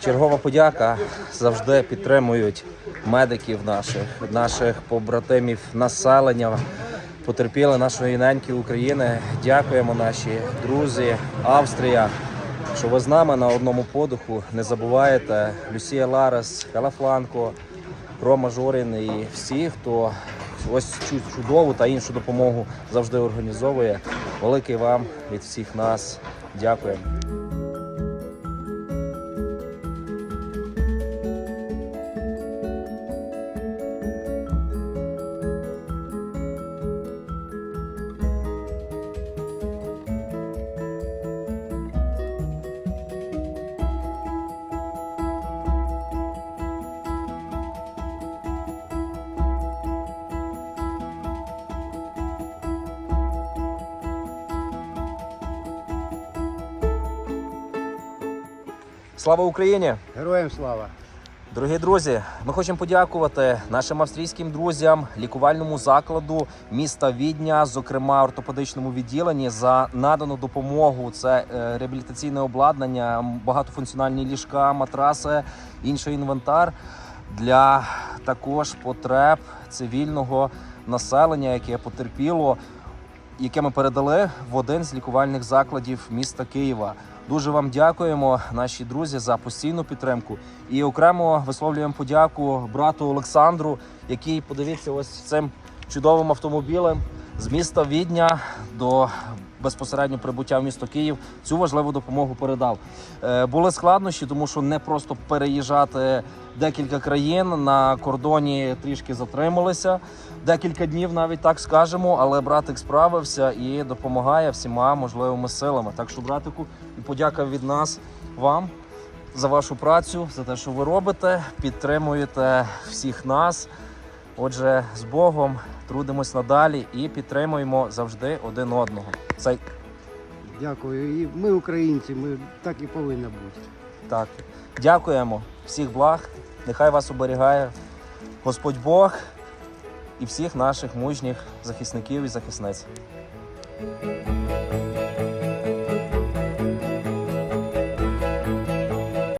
Чергова подяка завжди підтримують медиків наших, наших побратимів, населення. Потерпіли нашої неньки України. Дякуємо наші друзі, Австрія, що ви з нами на одному подиху. Не забувайте Люсія Ларес, Калафланко, Рома Жорін і всі, хто ось цю чудову та іншу допомогу завжди організовує. Великий вам від всіх нас. Дякуємо. Слава Україні! Героям слава! Дорогі друзі, ми хочемо подякувати нашим австрійським друзям, лікувальному закладу міста Відня, зокрема ортопедичному відділенні, за надану допомогу. Це е, реабілітаційне обладнання, багатофункціональні ліжка, матраси, інший інвентар для також потреб цивільного населення, яке потерпіло яке ми передали в один з лікувальних закладів міста Києва. Дуже вам дякуємо, наші друзі, за постійну підтримку. І окремо висловлюємо подяку брату Олександру, який подивіться ось цим чудовим автомобілем з міста Відня до безпосередньо прибуття в місто Київ. Цю важливу допомогу передав. Е, були складнощі, тому що не просто переїжджати декілька країн на кордоні трішки затрималися. Декілька днів, навіть так скажемо, але братик справився і допомагає всіма можливими силами. Так що, братику, і подяка від нас вам за вашу працю, за те, що ви робите, підтримуєте всіх нас. Отже, з Богом трудимось надалі і підтримуємо завжди один одного. Це Дякую. І ми українці, ми так і повинні бути. так. Дякуємо всіх благ. Нехай вас оберігає Господь Бог і всіх наших мужніх захисників і захисниць.